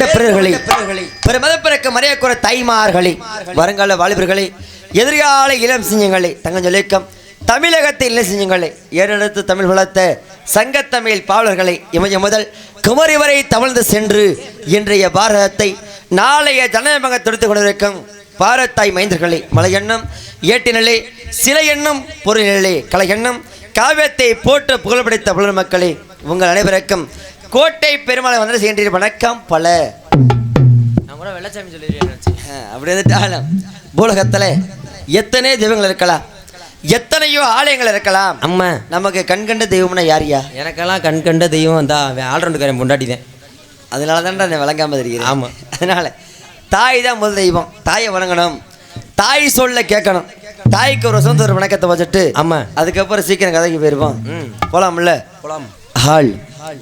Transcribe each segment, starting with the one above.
கொண்ட பிறர்களே பெருமத பிறக்க மறையக்குற தாய்மார்களே வருங்கால வாலிபர்களே எதிர்கால இளம் சிங்கங்களே தங்கஞ்சொலிக்கம் தமிழகத்தில் இளம் சிங்கங்களே ஏறெடுத்து தமிழ் வளர்த்த சங்கத்தமிழ் பாவலர்களை இமய முதல் குமரி வரை தமிழ்ந்து சென்று இன்றைய பாரதத்தை நாளைய ஜனநாயக தொடுத்துக் கொண்டிருக்கும் பாரத்தாய் மைந்தர்களே மலை எண்ணம் ஏட்டினலே சில எண்ணம் பொருளிலே கலை எண்ணம் காவியத்தை போட்டு புகழ்படைத்த புலர் மக்களே உங்கள் அனைவருக்கும் கோட்டை பெருமாளை வந்து செய்கின்ற வணக்கம் பல. நான் கூட வெள்ளச்சாமி சொல்லிடுறேன் அப்படி வந்துட்டாலும் பூலகத்தில் எத்தனை தெய்வங்கள் இருக்கலாம்? எத்தனையோ ஆலயங்கள் இருக்கலாம்? அம்மா. நமக்கு கண்கண்ட தெய்வம்னா யாரியா எனக்கெல்லாம் கண் கண்ட தெய்வம் தான் ஆல்ரவுண்டுக்காரன் பொண்டாட்டிதேன். அதனால தான் நான் விளங்காம இருக்கிறேன். ஆமா. அதனால தாய் தான் முதல் தெய்வம். தாயை வணங்கணும். தாய் சொல்ல கேட்கணும். தாய்க்கு ஒரு சொந்த ஒரு வணக்கத்தை வச்சுட்டு ஆமா. அதுக்கப்புறம் சீக்கிரம் கதைக்கு போயிருப்போம். போலாம்ல? போலாம். ஹால்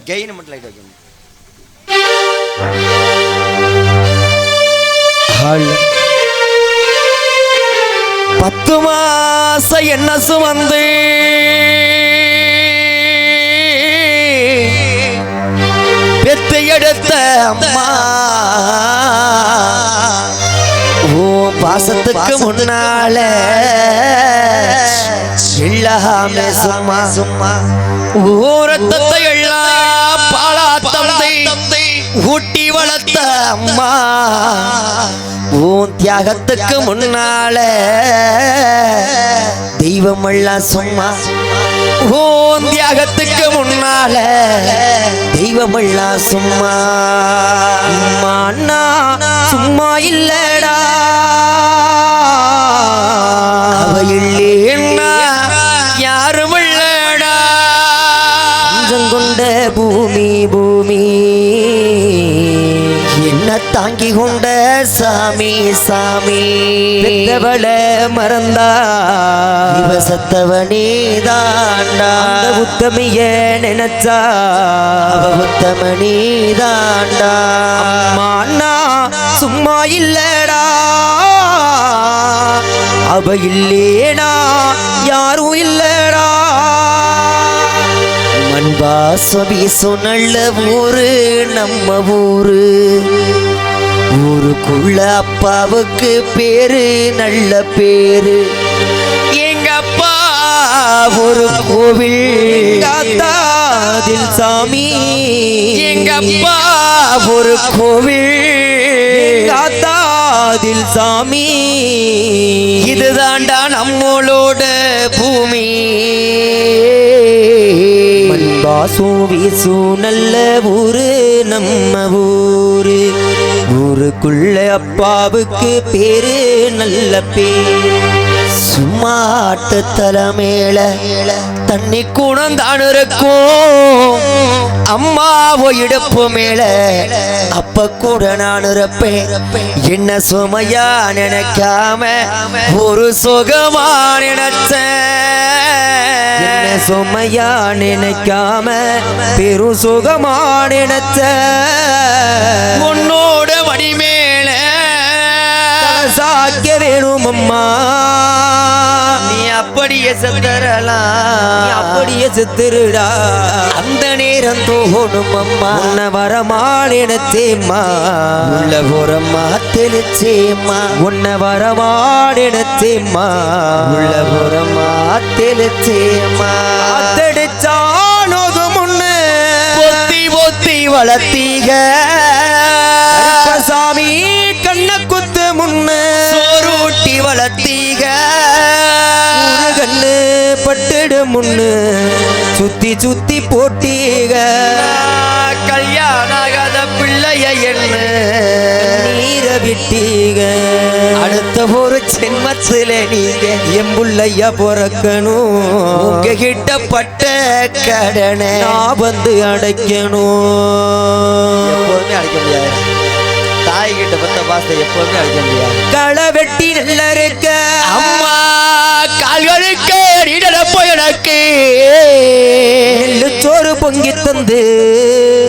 கெயின் மட்டும் லைட் வைக்கணும். பத்து மாசம் என்ன சுமந்து பெத்து எடுத்த அம்மா. ஓ பாசத்துக்கு முன்னால எல்லாமே சும்மா சும்மா. ஊரத்தத்தை அம்மா உன் தியாகத்துக்கு முன்னால தெய்வம் எல்லாம் சும்மா உன் தியாகத்துக்கு முன்னால தெய்வம் எல்லாம் சும்மா. அம்மா, அண்ணா சும்மா இல்லடா. அவ இல்லைன்னா தாங்கி கொண்ட சாமி சாமி. பெத்தவள மறந்தா. இவ சத்தவனே தாண்டா. உத்தமிய நினைச்சா. அவ உத்தமனே தாண்டா. அம்மா சும்மா இல்லடா. அவ இல்லேனா யாரும் இல்லடா. மண்பாசபி சொன்னல்ல ஊரு நம்ம ஊரு. ஊருக்குள்ள அப்பாவுக்கு பேரு நல்ல பேரு. எங்க அப்பா ஒரு கோவில் காத்தாதில் சாமி எங்க அப்பா ஒரு கோவில் காத்தாதில் சாமி இதுதாண்டா நம்மளோட பூமி. மண்பாசு வீசு நல்ல ஊரு நம்ம ஊரு. ஊருக்குள்ள அப்பாவுக்கு பேரு நல்ல பேர். சும்மாட்டு தலைமேல தண்ணி குணந்தான் இருக்கும். அம்மாவோ இடுப்பு மேல அப்ப கூட நான் இருப்பேன். என்ன சுமையா நினைக்காம ஒரு சுகமா நினைச்சேன். என்ன சுமையா நினைக்காம பெரும் சுகமா நினைச்ச உன்னோட வடிமேல சாக்க வேணும் அம்மா நீ அப்படியே செத்துறலாம். அப்படியே செத்துருடா. அந்த நேரம் தோணும் அம்மா. உன்னை வரமாள் நினைச்சேம்மா உள்ள புறமா தெளிச்சேம்மா உன்னை வரமாள் நினைச்சேம்மா உள்ள புறமா தெளிச்சேம்மா அத்தடிச்சானோது முன்னு பொத்தி பொத்தி வளர்த்தீக. சாமி முன்னு சுத்தி சுத்தி போட்டீக. கல்யாண ஆகாத பிள்ளைய என்ன நீர விட்டீக. அடுத்த ஒரு ஜென்மத்துல நீங்க எம்புள்ளையா பிறக்கணும். உங்க கிட்ட பட்ட கடனை நான் வந்து அடைக்கணும். அடைக்க முடியாது. தாய் கிட்ட பத்த பாசத்தை எப்போதுமே அடைக்க முடியாது. களை வெட்டி நல்ல இருக்க. அம்மா! தந்து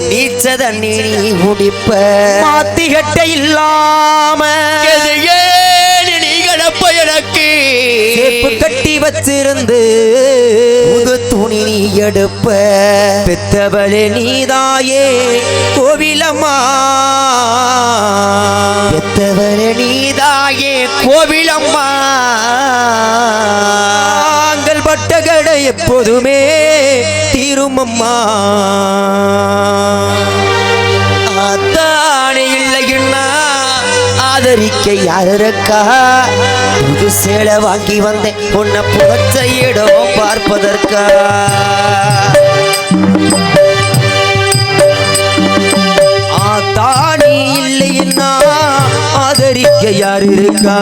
நீச்ச தண்ணி நீ குடிப்ப மாத்தி கட்ட இல்லாம எனக்கு? சேப்பு கட்டி வச்சிருந்து புது துணி நீ எடுப்ப. பெத்தவளே நீதாயே கோவிலம்மா. பெத்தவர நீதாயே கோவிலம்மா. நாங்கள் பட்ட கடை எப்போதுமே தீரும் அம்மா அத்தானே இல்லைன்னா ஆதரிக்க யாருக்கா? புது சேலை வாங்கி வந்தேன் உன்னை புகச்ச இடம் பார்ப்பதற்கா? ஆத்தானே இல்லைன்னா ஆதரிக்க யார் இருக்கா?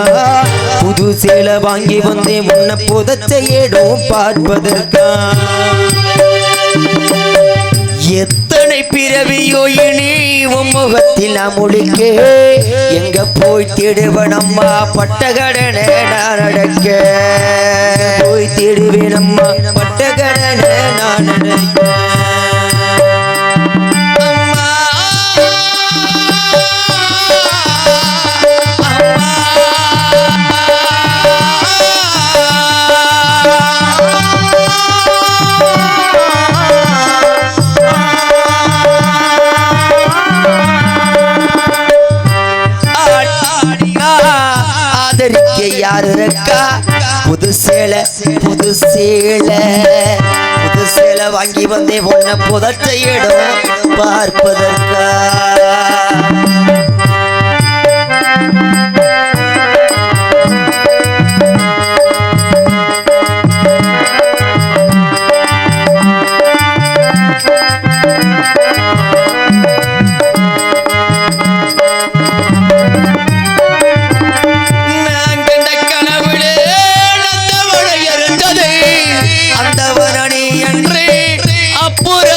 புது சேலை வாங்கி வந்தேன் முன்ன புதச்ச இடம் பார்ப்பதற்கா? எத்தனை பிறவியோ இனி உன் முகத்தில் நான் எங்க போய் தேடுவனம்மா பட்டகடனை நான் அடக்க. போய் தேடுவேனம்மா பட்டகடனை நான் அடக்க. இருக்கா? புது சேலை புது சேலை. புது சேலை வாங்கி வந்தே உன்னை புதச்ச இடம் பார்ப்பதற்கா?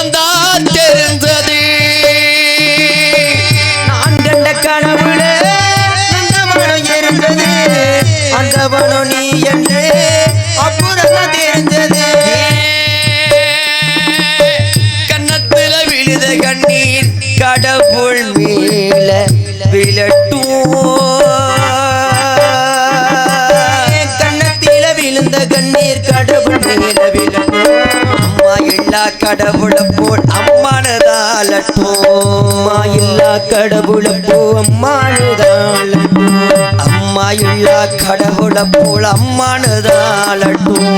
அப்புறம்தான் தெரிந்தது. நான் கண்ட கனவுல நந்தவனம் இருந்தது. அந்த வனம் நீ என்று அப்புறம் தெரிஞ்சது கன்னத்துல விழுத கண்ணீர் கடவுள் மேல விழட்டும். இல்லா கடவுளை போல் அம்மானதாலட்டும். அம்மா இல்லா கடவுளை போ அம்மானுதான் அம்மா இல்லா கடவுளை போல் அம்மானதாலட்டும்.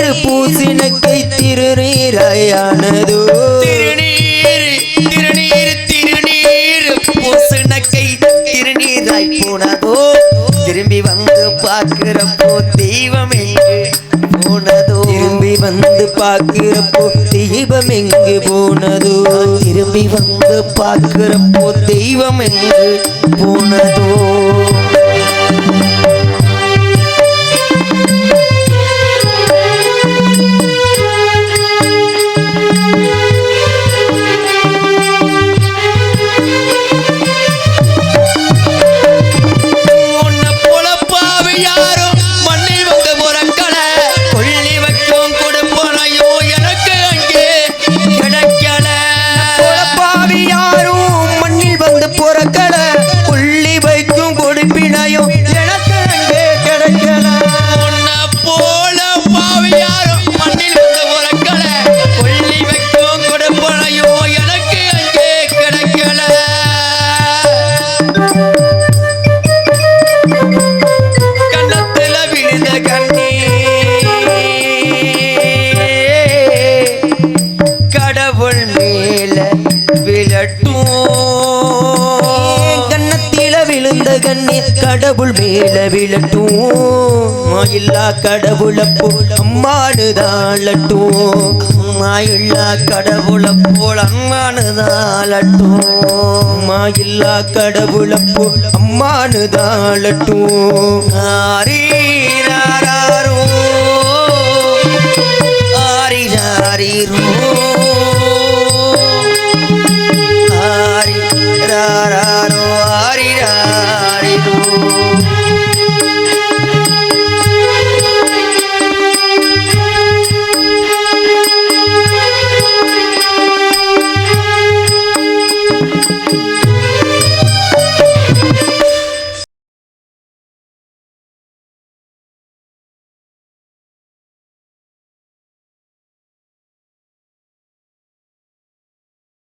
திருநீர் பூசினக்கை திருநீராயானதோ? திருநீர் திருநீர் திருநீர். பூசுனக்கை திருநீராய் போனதோ? திரும்பி வந்து பார்க்கிறப்போ தெய்வம் எங்கு போனதோ? திரும்பி வந்து பார்க்கிறப்போ தெய்வம் எங்கு போனதோ? திரும்பி வந்து பார்க்கிறப்போ தெய்வம் எங்கு போனதோ? விழட்டும் கண்ணத்தில விழுந்த கண்ணீர் கடவுள் மேல விழட்டும். இல்லா கடவுளை போல் அம்மானு தாழட்டும். அம்மா போல் அம்மானு தாழட்டும். அம்மா போல் அம்மானு ஆரீர